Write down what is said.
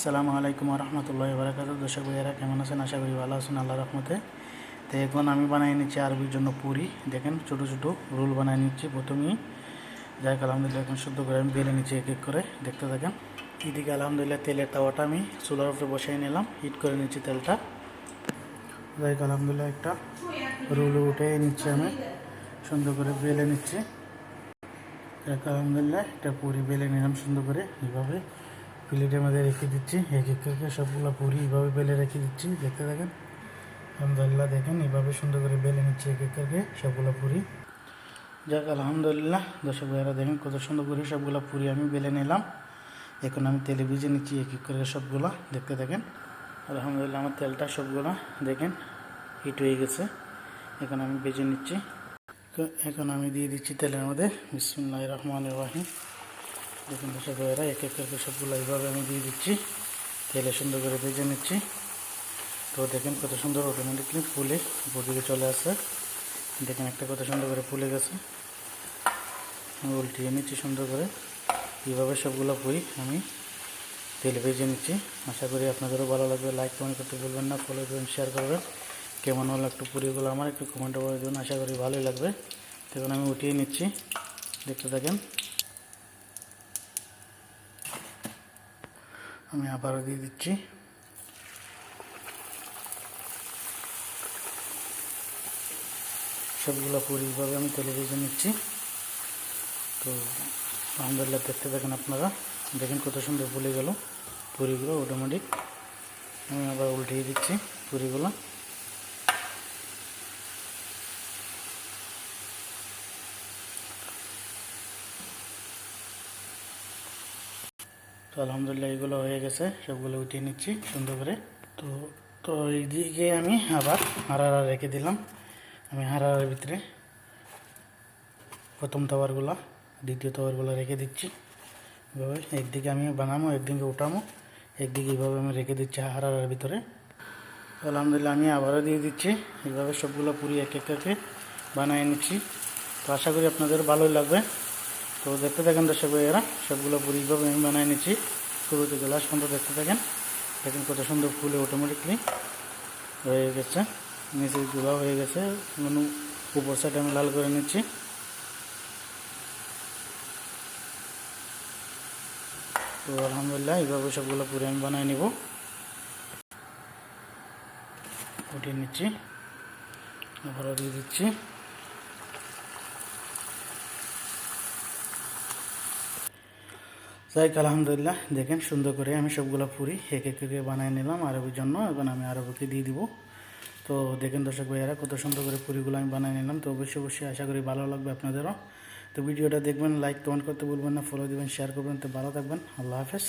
আসসালামু আলাইকুম রহমতুল্লাহ বারাকাত দর্শক ভাইয়ারা, কেমন আছেন? আশা করি ভালো আছেন আল্লাহ রহমতে। তো এখন আমি বানিয়ে নিচ্ছি আরবির জন্য পুরি। দেখেন, ছোটো ছোটো রোল বানিয়ে নিচ্ছি। প্রথমেই যাই আলহামদুলিল্লাহ এখন শুদ্ধ করে আমি বেলে নিচ্ছি এক এক করে। দেখতে থাকেন। এদিকে আলহামদুলিল্লাহ তেলের তাওয়াটা আমি চুলার উপরে বসাই নিলাম। হিট করে নিচ্ছি তেলটা। যাই আলহামদুলিল্লাহ একটা রোল উঠে নিচ্ছি আমি। সুন্দর করে বেলে নিচ্ছি। আলহামদুলিল্লাহ একটা পুরি বেলে নিলাম সুন্দর করে। এইভাবে প্লেটের মধ্যে রেখে দিচ্ছি। এক এক সবগুলো পুরি এইভাবে বেলে রেখে দিচ্ছি। দেখতে থাকেন? আলহামদুলিল্লাহ দেখেন, এইভাবে সুন্দর করে বেলে নিচ্ছি এক এক সবগুলো পুরি। যাক, আলহামদুলিল্লাহ, দর্শক ভাইয়েরা দেখেন, কত সুন্দর করে সবগুলো পুরি আমি বেলে নিলাম। এখন আমি তেলে ভিজে নিচ্ছি এক এক করে সবগুলো। দেখতে থাকেন? আলহামদুলিল্লাহ, আমার তেলটা সবগুলো দেখেন হিট হয়ে গেছে। এখন আমি ভেজে নিচ্ছি। এখন আমি দিয়ে দিচ্ছি তেলের মধ্যে। বিসমুল্লাহ রহমান রাহিম। দেখুন, দর্শক ভাইয়েরা, এক এক করে সবগুলো এইভাবে আমি দিয়ে দিচ্ছি। তেলে সুন্দর করে ভেজে নিচ্ছি। তো দেখেন কত সুন্দর অটোমেটিকলি ফুলে উপর চলে আসে দেখেন একটা কত সুন্দর করে ফুলে গেছে। উল্টিয়ে নিচ্ছি সুন্দর করে। এইভাবে সবগুলো পুরি আমি তেলে ভেজে নিচ্ছি। আশা করি আপনাদেরও ভালো লাগবে। লাইক কমেন্ট করতে বলবেন না ফলো করবেন শেয়ার করবেন। কেমন হলো একটু পুরিগুলো আমার একটু কমেন্ট করে দেবেন আশা করি ভালোই লাগবে। দেখুন আমি উঠিয়ে নিচ্ছি। দেখতে থাকেন। আমি আবারও দিয়ে দিচ্ছি। সবগুলো পরিভাবে আমি তেলে ভেজে নিচ্ছি। তো আলহামদুলিল্লাহ দেখতে থাকেন আপনারা। দেখেন কত সুন্দর ফুলে গেল। পুরীগুলো অটোমেটিক আমি আবার উল্টিয়ে দিচ্ছি পুরিগুলো। তো আলহামদুলিল্লাহ এগুলো হয়ে গেছে, সবগুলো উঠিয়ে নিচ্ছি সুন্দর করে। তো তো এইদিকে আমি আবার হারারা রেখে দিলাম। আমি হারার ভিতরে প্রথম তাওয়ারগুলো দ্বিতীয় তাওয়ারগুলো রেখে দিচ্ছি। এভাবে একদিকে আমি বানাবো, একদিকে উঠামো একদিকে এইভাবে আমি রেখে দিচ্ছি হারার ভিতরে। তো আলহামদুলিল্লাহ আমি আবারও দিয়ে দিচ্ছি। এইভাবে সবগুলো পুরি এক এক করে বানিয়ে নিচ্ছি। তো আশা করি আপনাদের ভালোই লাগবে। তো দেখতে থাকেন দর্শক ভাইয়েরা, সবগুলো পুরি আমি বানিয়ে নিচ্ছি শুরু থেকে লাস্ট পর্যন্ত দেখতে থাকেন। দেখেন কত সুন্দর ফুলে অটোমেটিকলি হয়ে গেছে। নিচের গুঁড়া হয়ে গেছে। মানে উপর সাইড আমি লাল করে নিচ্ছি। তো আলহামদুলিল্লাহ, এইভাবে সবগুলো পুরি আমি বানিয়ে নিব। উঠিয়ে নিচ্ছি। আবারও দিয়ে দিচ্ছি। যাই আলহামদুলিল্লাহ, দেখেন সুন্দর করে আমি সবগুলো পুরি এক এক করে বানিয়ে নিলাম আরবির জন্য, এখন আমি আরবকে দিয়ে দিব। তো দেখেন দর্শক ভাইয়ারা, কত সুন্দর করে পুরিগুলো আমি বানিয়ে নিলাম, তো অবশ্যই অবশ্যই আশা করি ভালো লাগবে আপনাদেরও। তো ভিডিওটা দেখবেন লাইক কমেন্ট করতে বলবেন না ফলো দেবেন শেয়ার করবেন, তো ভালো থাকবেন, আল্লাহ হাফেজ।